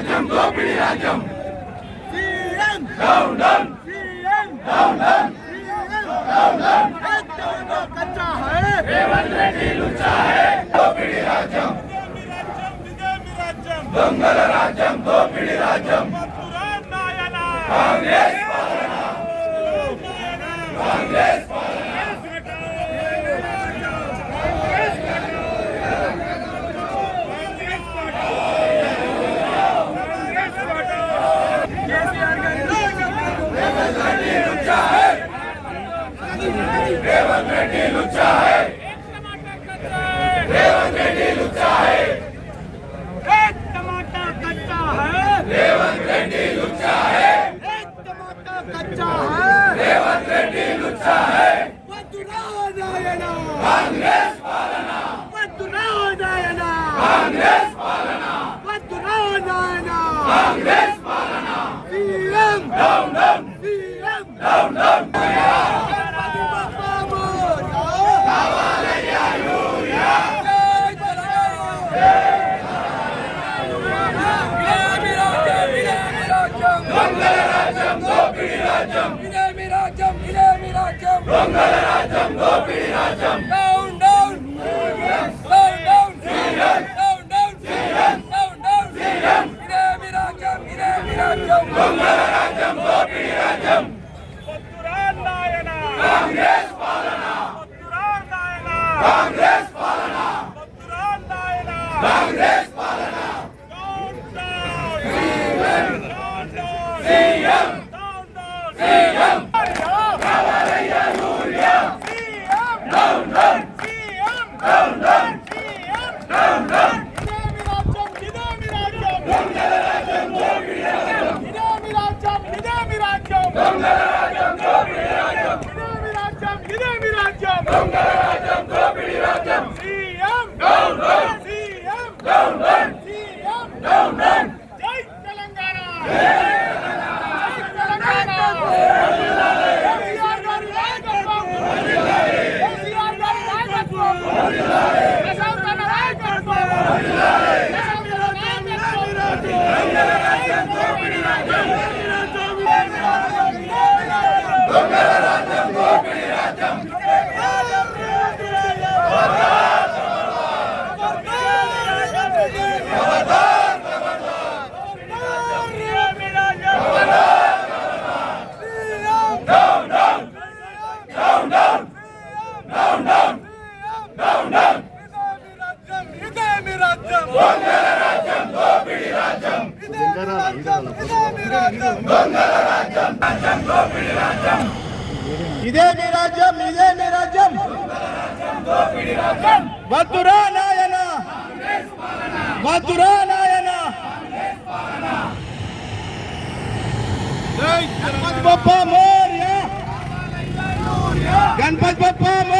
Rajam, Gopini Rajam. CM. Downland. CM. Downland. Congress! Congress! ఇదే మీ రాజ్యం ఇదే మీ రాజ్యం. దోపిడి రాజ్యం నాయన. వద్దురా నాయన Ganapati Bappa Morya. Ganapati Bappa Morya.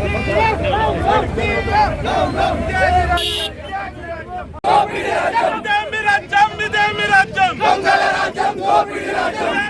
Demir açam, demir açam. Demir açam, demir açam.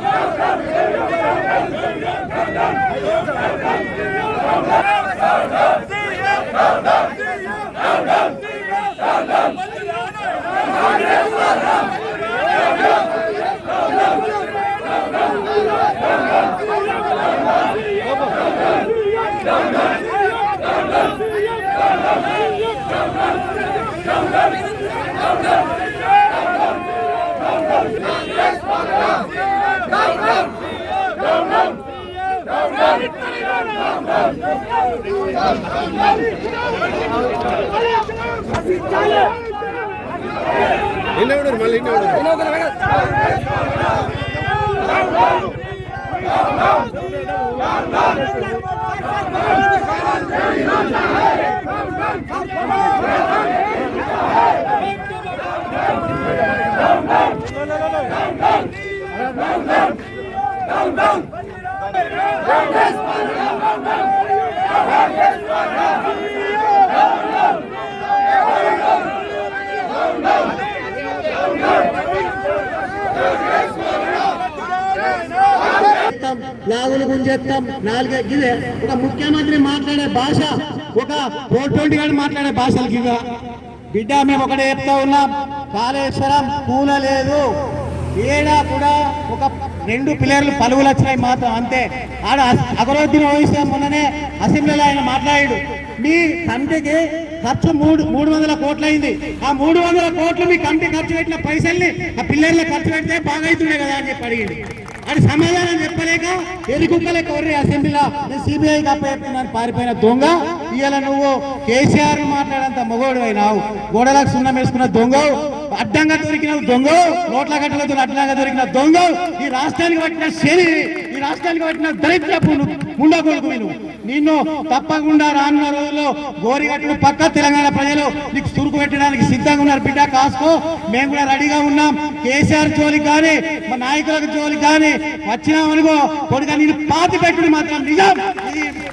Down, down. É. என்ன விடுற மல்லி என்ன விடுற என்ன விடுற Down, down! Down, down! Down, down! లాగులు గుంజేస్తాం. నాలుగే ఇదే ఒక ముఖ్యమంత్రి మాట్లాడే భాష ఒక ఫోర్ ట్వంటీ గారు మాట్లాడే భాషలకి బిడ్డ మేము ఒకటే చెప్తా ఉన్నాం. కాళేశ్వరం కూలలేదు ఏడా కూడా ఒక రెండు పిల్లర్లు పలువులు వచ్చినాయి మాత్రం అంతే. ఆడ అగరోద్దీన్ ఓయిసా మొన్ననే అసెంబ్లీలో ఆయన మాట్లాడాడు. మీ కంటికి ఖర్చు మూడు మూడు వందల కోట్లు అయింది ఆ మూడు వందల కోట్లు మీ కంటి ఖర్చు పెట్టిన పైసల్ని ఆ పిల్లర్ల ఖర్చు పెడితే బాగా అవుతుండే కదా అని చెప్పి అడిగింది అది సమాధానం చెప్పలేక ఎరుకుక్కలే కొర్రి అసెంబ్లీలో. నేను సిబిఐ కప్ప చెప్తున్నాను పారిపోయిన దొంగ. ఇవాళ నువ్వు కేసీఆర్ మాట్లాడంత మొగోడు అయినావు. గోడలకు సున్నం వేసుకున్న దొంగ అడ్డంగా దొరికిన దొంగ నోట్ల గట్టలతో అడ్డంగా దొరికిన దొంగ ఈ రాష్ట్రానికి పట్టిన శని ఈ రాష్ట్రానికి పట్టిన దరిద్రపు ముండా కొడుకు నువ్వు నిన్ను తప్పకుండా రానున్న రోజుల్లో గోరిగట్టును పక్క తెలంగాణ ప్రజలు నీకు చురుకు పెట్టడానికి సిద్ధంగా ఉన్నారు. బిడ్డ కాసుకో మేము కూడా రెడీగా ఉన్నాం. కేసీఆర్ జోలికి కానీ మా నాయకులకు జోలికి కానీ వచ్చినామనుకో కొడుక నేను పాతి పెట్టుడు మాత్రం నిజం.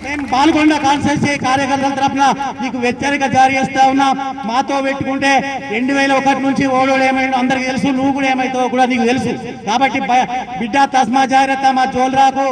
మేము పాల్గొండ కాన్స్టిట్యూన్సీ కార్యకర్తల తరఫున నీకు హెచ్చరిక జారీ చేస్తా ఉన్నాం. మాతో పెట్టుకుంటే రెండు వేల ఒకటి నుంచి ఓడోడు ఏమైనా అందరికి తెలుసు. నువ్వు కూడా ఏమైతావో కూడా నీకు తెలుసు. కాబట్టి బిడ్డ తస్మా జాగ్రత్త మా జోలు రాకు.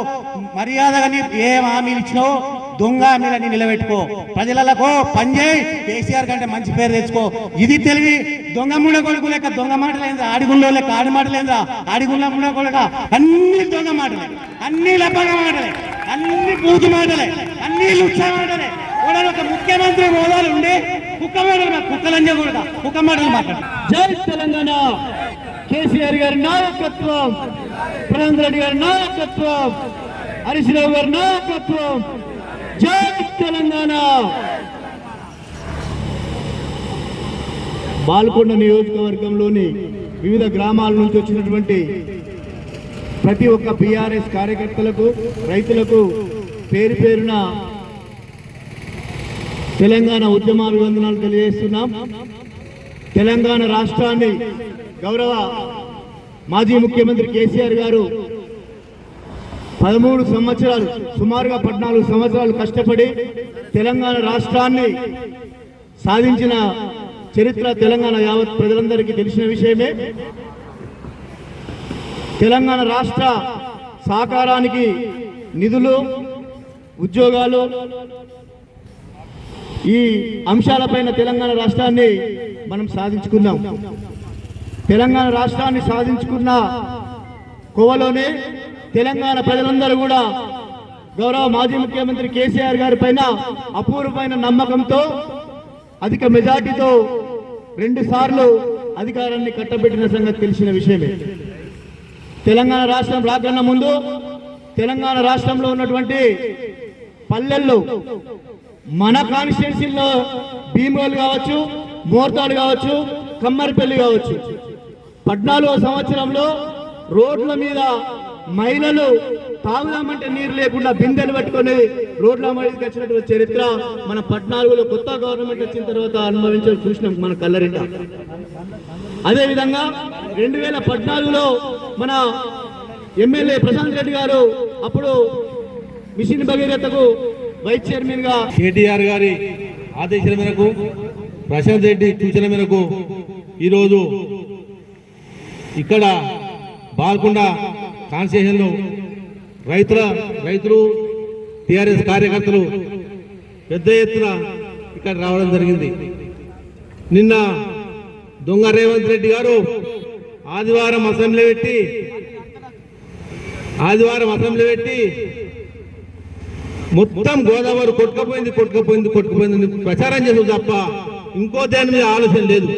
మర్యాదగా నీకు ఏం హామీలు ఇచ్చినావు? దొంగ మీద నీ నిలబెట్టుకో ప్రజలకు పనిచేయి కేసీఆర్ కంటే మంచి పేరు తెచ్చుకో. ఇది తెలివి. దొంగ ముడ కొడుకు లెక్క దొంగ మాటలేంద్రా ఆడిగుండో లెక్క ఆడి మాటలేంద్రా ఆడిగుండ ముడ కొడుక? అన్ని దొంగ మాటలే. అన్ని లబ్బగ మాటలే. అన్ని పూజ మాటలే. అన్ని లుచ్చ మాటలే. కూడా ఒక ముఖ్యమంత్రి హోదాలు ఉండి కుక్క మాటలు కుక్కలంజ కూడా కుక్క మాటలు మాట్లాడు. జై తెలంగాణ. కేసీఆర్ గారి నాయకత్వం. ప్రధాని రెడ్డి గారి నాయకత్వం. హరీష్ రావు గారి నాయకత్వం. జై తెలంగాణ! బాల్కొండ నియోజకవర్గంలోని వివిధ గ్రామాల నుంచి వచ్చినటువంటి ప్రతి ఒక్క బీఆర్ఎస్ కార్యకర్తలకు రైతులకు పేరు పేరున తెలంగాణ ఉద్యమాభివందనాలు తెలియజేస్తున్నాం. తెలంగాణ రాష్ట్రాన్ని గౌరవ మాజీ ముఖ్యమంత్రి కేసీఆర్ గారు పదమూడు సంవత్సరాలు సుమారుగా పద్నాలుగు సంవత్సరాలు కష్టపడి తెలంగాణ రాష్ట్రాన్ని సాధించిన చరిత్ర తెలంగాణ యావత్ ప్రజలందరికీ తెలిసిన విషయమే. తెలంగాణ రాష్ట్ర సాకారానికి నిధులు ఉద్యోగాలు ఈ అంశాలపైన తెలంగాణ రాష్ట్రాన్ని మనం సాధించుకున్నాం. తెలంగాణ రాష్ట్రాన్ని సాధించుకున్న కోవలోనే తెలంగాణ ప్రజలందరూ కూడా గౌరవ మాజీ ముఖ్యమంత్రి కేసీఆర్ గారి పైన అపూర్వమైన నమ్మకంతో అధిక మెజార్టీతో రెండు సార్లు అధికారాన్ని కట్టబెట్టిన సంగతి తెలిసిన విషయమే. తెలంగాణ రాష్ట్రం రాకన్నా ముందు తెలంగాణ రాష్ట్రంలో ఉన్నటువంటి పల్లెల్లో మన కాన్స్టిట్యున్సీలో భీమోలు కావచ్చు మోర్తాడు కావచ్చు కమ్మరిపల్లి కావచ్చు పద్నాలుగో సంవత్సరంలో రోడ్ల మీద మహిళలు తాగుదామంటే నీరు లేకుండా బిందెలు పట్టుకొని రోడ్ల మడికి వచ్చినటువంటి చరిత్ర మన పద్నాలుగులో కొత్త గవర్నమెంట్ వచ్చిన తర్వాత అనుభవించడం చూసినాం మన కల్లరింట. అదేవిధంగా రెండు వేల పద్నాలుగులో మన ఎమ్మెల్యే ప్రశాంత్ రెడ్డి గారు అప్పుడు మిషన్ భగీరథకు వైస్ చైర్మన్గా కేటీఆర్ గారి ఆదేశాల మేరకు ప్రశాంత్ రెడ్డి సూచన మేరకు ఈరోజు ఇక్కడ బాల్కొండ కాన్స్టిట్యూషన్లో రైతుల రైతులు టిఆర్ఎస్ కార్యకర్తలు పెద్ద ఎత్తున ఇక్కడ రావడం జరిగింది. నిన్న దొంగ రేవంత్ రెడ్డి గారు ఆదివారం అసెంబ్లీ పెట్టి ఆదివారం అసెంబ్లీ పెట్టి మొత్తం గోదావరి కొట్టుకపోయింది కొట్టుకపోయింది కొట్టుకుపోయింది ప్రచారం చేస్తుంది తప్ప ఇంకో దాని మీద ఆలోచన లేదు.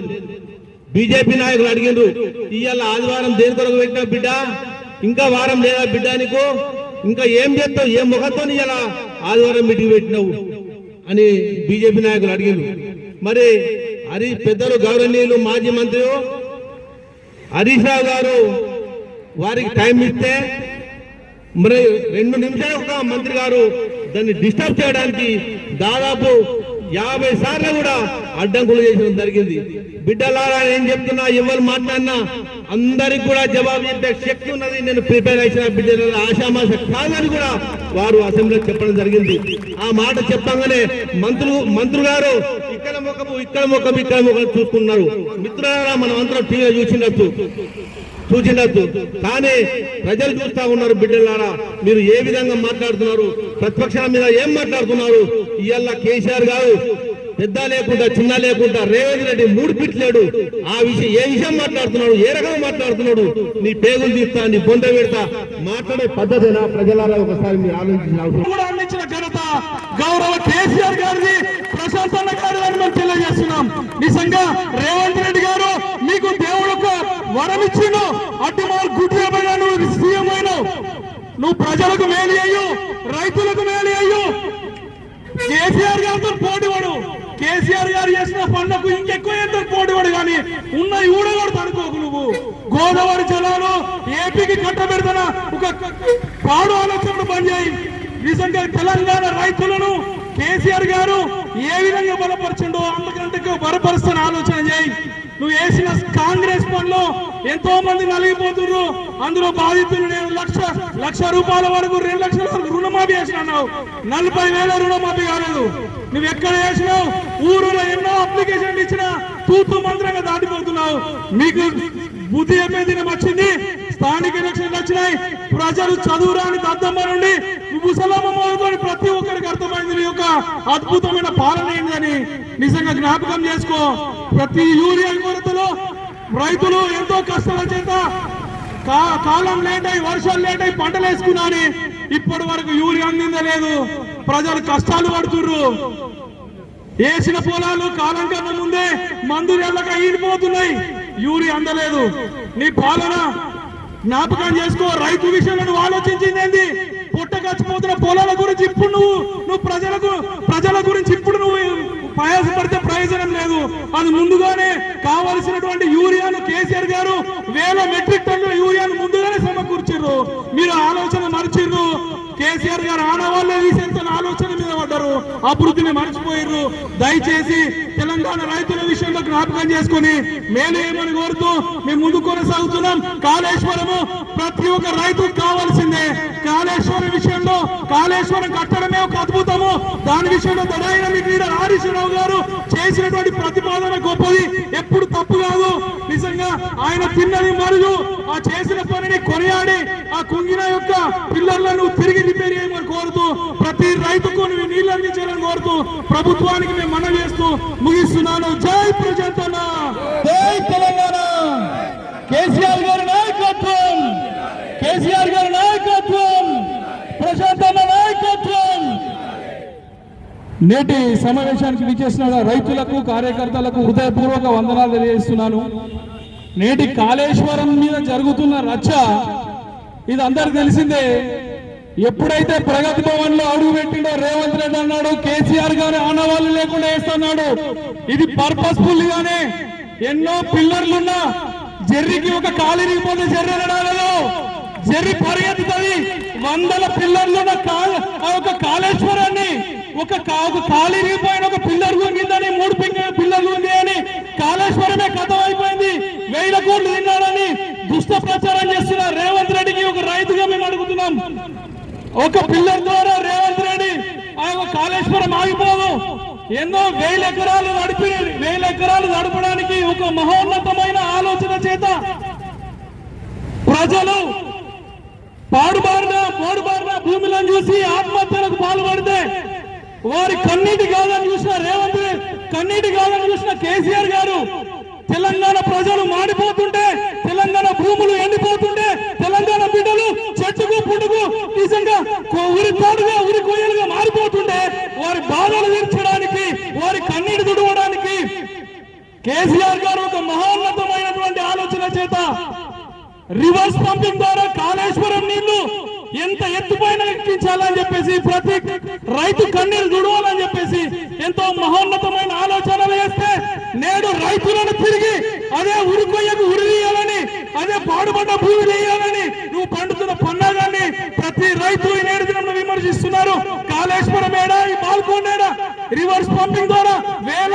బీజేపీ నాయకులు అడిగిండ్రు ఇవాళ ఆదివారం దేని కొరకు పెట్టినా బిడ్డ? ఇంకా వారం లేదా బిడ్డ నీకు? ఇంకా ఏం చేస్తావు? ఏ ముఖంతో ఇలా ఆదివారం మీటింగ్ పెట్టినావు అని బీజేపీ నాయకులు అడిగారు మరి హరి పెద్దలు గౌరవనీయులు మాజీ మంత్రి హరీష్ రావు గారు వారికి టైం ఇస్తే మరి రెండు నిమిషాలు ఒక మంత్రి గారు దాన్ని డిస్టర్బ్ చేయడానికి దాదాపు యాభై సార్లు కూడా అడ్డంకులు చేసిన జరిగింది. బిడ్డలారా ఏం చెప్తున్నా ఎవరు మాట్లాడినా అందరికి కూడా జవాబు చెప్పే శక్తి ఉన్నది. నేను ప్రిపేర్ అయిన బిడ్డల ఆశామాష కాదని కూడా వారు అసెంబ్లీలో చెప్పడం జరిగింది. ఆ మాట చెప్పంగానే మంత్రులు మంత్రులు గారు ఇక్కడ ముఖము ఇక్కడ ముఖం ఇక్కడ ముఖం చూసుకున్నారు మిత్రులారా మనం అందరం టీవీ చూసినట్టు సూచించద్దు కానీ ప్రజలు చూస్తా ఉన్నారు బిడ్డలారా. మీరు ఏ విధంగా మాట్లాడుతున్నారు? ప్రతిపక్షాల మీద ఏం మాట్లాడుతున్నారు? ఇవాళ కేసీఆర్ గారు పెద్ద లేకుండా చిన్న లేకుండా రేవంత్ రెడ్డి మూడు పిట్లేడు. ఆ విషయం ఏ విషయం మాట్లాడుతున్నాడు? ఏ రకంగా మాట్లాడుతున్నాడు? నీ పేగులు తీస్తా నీ బొంద పెడతా. మాట్లాడే పద్ధతినా? ప్రజలారా ఒకసారి మీరు ఆలోచించిన అవసరం. అందించిన ఘనత గౌరవ కేసీఆర్ గారిని ప్రశాంత్ అన్న గారు అని మేము తెలియజేస్తున్నాం. నిజంగా రేవంత్ రెడ్డి గారు మీకు దేవుడు ఒక వరం ఇచ్చిండు. అటు మాకు నువ్వు సీఎం అయినావు. నువ్వు ప్రజలకు మేలు అయ్యు రైతులకు మేలు అయ్యు కేసీఆర్ గారితో పోటీవాడు కేసీఆర్ గారు చేసిన పనులకు ఇంకెక్కువ ఎంతో పోటీవాడు కానీ ఉన్న ఊడగొడతా అనుకోకు నువ్వు. గోదావరి జలాలు ఏపీకి కట్టబెడతాన ఒక పాడు ఆలోచన పనిచేయి నిజంగా తెలంగాణ రైతులను కేసీఆర్ గారు ఏ విధంగా బలపరచండో అంతకంటే బలపరుస్తున్న ఆలోచన చేయి. నువ్వు వేసిన కాంగ్రెస్ పనిలో ఎంతో మంది నలిగిపోతున్నారు. అందులో బాధితులు నేను లక్ష లక్ష రూపాయల వరకు రెండు లక్షల వరకు రుణమాఫీ చేసిన అన్నావు. నలభై వేల రుణమాఫీ కాలేదు. నువ్వు ఎక్కడ చేసినావు? ఊరులో ఎన్నో అప్లికేషన్లు ఇచ్చినా తూతు మంత్రంగా దాటిపోతున్నావు. మీకు బుద్ధి చెప్పే దినం వచ్చింది. స్థానిక ఎలక్షన్లు వచ్చినాయి. ప్రజలు చదువురాని దద్దమ్మ నుండి ముసలమ్మ ప్రతి ఒక్కరికి అర్థమైంది నీ యొక్క అద్భుతమైన పాలన ఏంటని నిజంగా జ్ఞాపకం చేసుకో. ప్రతి యూరియా కొరతలో రైతులు ఎంతో కష్టాల చేత కాలం లేట్ అయి వర్షాలు లేట్ అయి పంటలు వేసుకున్నాని ఇప్పటి వరకు యూరియా అందిందలేదు ప్రజలు కష్టాలు పడుతుర్రు. వేసిన పొలాలు కాలం కన్నా ముందే మందు ఎల్లక ఈడిపోతున్నాయి. యూరి అందలేదు. నీ పాలన జ్ఞాపకం చేసుకో. రైతు విషయంలో నువ్వు ఆలోచించింది పుట్టగచ్చిపోతున్న పొలాల గురించి ఇప్పుడు నువ్వు నువ్వు ప్రజలకు ప్రజల గురించి ఇప్పుడు నువ్వు ప్రయాసపడితే ప్రయోజనం లేదు. అది ముందుగానే కావలసినటువంటి యూరియాను కేసీఆర్ గారు వేల మెట్రిక్ టన్నుల యూరియాను ముందుగానే సమకూర్చారు మీరు ఆలోచన మరిచిర్రు. కేసీఆర్ గారు ఆనవాళ్ళే తీసేంత ఆలోచన మీద పడ్డారు. అభివృద్ధిని మర్చిపోయారు దయచేసి తెలంగాణ రైతుల విషయంలో జ్ఞాపకం చేసుకొని మేలు ఏమని కోరుతూ మేము ముందు కొనసాగుతున్నాం. కాళేశ్వరము ప్రతి ఒక్క రైతుకు కావాల్సిందే. కాళేశ్వరం విషయంలో కాళేశ్వరం కట్టడమే ఒక అద్భుతము. దాని విషయంలో దడాయిన లీడర్ హరీష్ గారు చేసినటువంటి ప్రతిపాదన గొప్పది. ఎప్పుడు తప్పు కాదు. నిజంగా ఆయన తిన్నది మరియు ఆ చేసిన పనిని కొనియాడి ఆ కుంగిన యొక్క పిల్లర్లను తిరిగి రిపేర్ చేయమని కోరుతూ ప్రతి రైతుకు నువ్వు నీళ్ళు అందించాలని కోరుతూ ప్రభుత్వానికి మేము మనవి చేస్తూ ముగిస్తున్నాను. జై ప్రజంతన. జై తెలంగాణ. కేసీఆర్ గారి నాయకత్వం. కేసీఆర్ గారి నాయకత్వం. ప్రశాంతన్న నాయకత్వం. నేటి సమావేశానికి విచ్చేసిన రైతులకు కార్యకర్తలకు హృదయపూర్వక వందనాలు తెలియజేస్తున్నాను. నేటి కాళేశ్వరం మీద జరుగుతున్న రచ్చ ఇది అందరికి తెలిసిందే. ఎప్పుడైతే ప్రగతి భవన్లో అడుగు పెట్టిండో రేవంత్ రెడ్డి అన్నాడు కేసీఆర్ గారు ఆనవాళ్ళు లేకుండా వేస్తున్నాడు. ఇది పర్పస్ఫుల్ గానే ఎన్నో పిల్లర్లున్నా జర్రికి ఒక కాలిరిగిపోతే జర్రి అనడాలలో జర్రి పరిగెత్తుతుంది. వందల పిల్లర్లున్న ఒక కాళేశ్వరాన్ని ఒక కా- ఒక ఒక పిల్లర్ గుంగిందని మూడు పిల్లర్లు ఉంది అని కాళేశ్వరమే కథం అయిపోయింది వేల కోట్లు తిన్నాడని దుష్ట ప్రచారం చేస్తున్న రేవంత్ రెడ్డికి ఒక రైతుగా మేము అడుగుతున్నాం. ఒక పిల్లర్ ద్వారా రేవంత్ రెడ్డి ఆయన కాళేశ్వరం ఆగిపోదు. ఎన్నో వేల ఎకరాలు నడిపి వేల ఎకరాలు నడపడానికి ఒక మహోన్నతమైన ఆలోచన చేత ప్రజలు పాడుబారిన పాడుబారిన భూములను చూసి ఆత్మహత్యలకు పాల్పడితే వారి కన్నీటి కాదని చూసిన రేవంత్ కన్నీటి కాదని చూసిన కేసీఆర్ గారు తెలంగాణ ప్రజలు మాడిపోతుంటే తెలంగాణ భూములు ఎండిపోతుంటే తెలంగాణ బిడ్డలు చెట్టుకు పుట్టుకు నిజంగా ఉరి తోడుగా ఉరి కోయలుగా మారిపోతుంటే వారి బాధలు తీర్చడానికి వారి కన్నీటి తుడవడానికి కేసీఆర్ గారు ఒక మహోన్నతమైనటువంటి ఆలోచన చేత రివర్స్ పంపింగ్ ద్వారా కాళేశ్వరం నీళ్ళు ఎంత ఎత్తుపైన ఎక్కించాలని చెప్పేసి ప్రతి రైతు కన్నీరు దుడవాలని చెప్పేసి ఎంతో మహోన్నతమైన ఆలోచనలు వేస్తే నేడు రైతులను తిరిగి అదే ఉరికొయ్యకు ఉరిదీయాలని అదే పాడుపడ్డ భూమి వేయాలని నువ్వు పండుతున్న పన్నాగాన్ని ప్రతి రైతు ఈ నేడు దినం విమర్శిస్తున్నారు. కాళేశ్వరం ఏడా? ఈ బాల్కొండ రివర్స్ పంపింగ్ ద్వారా వేల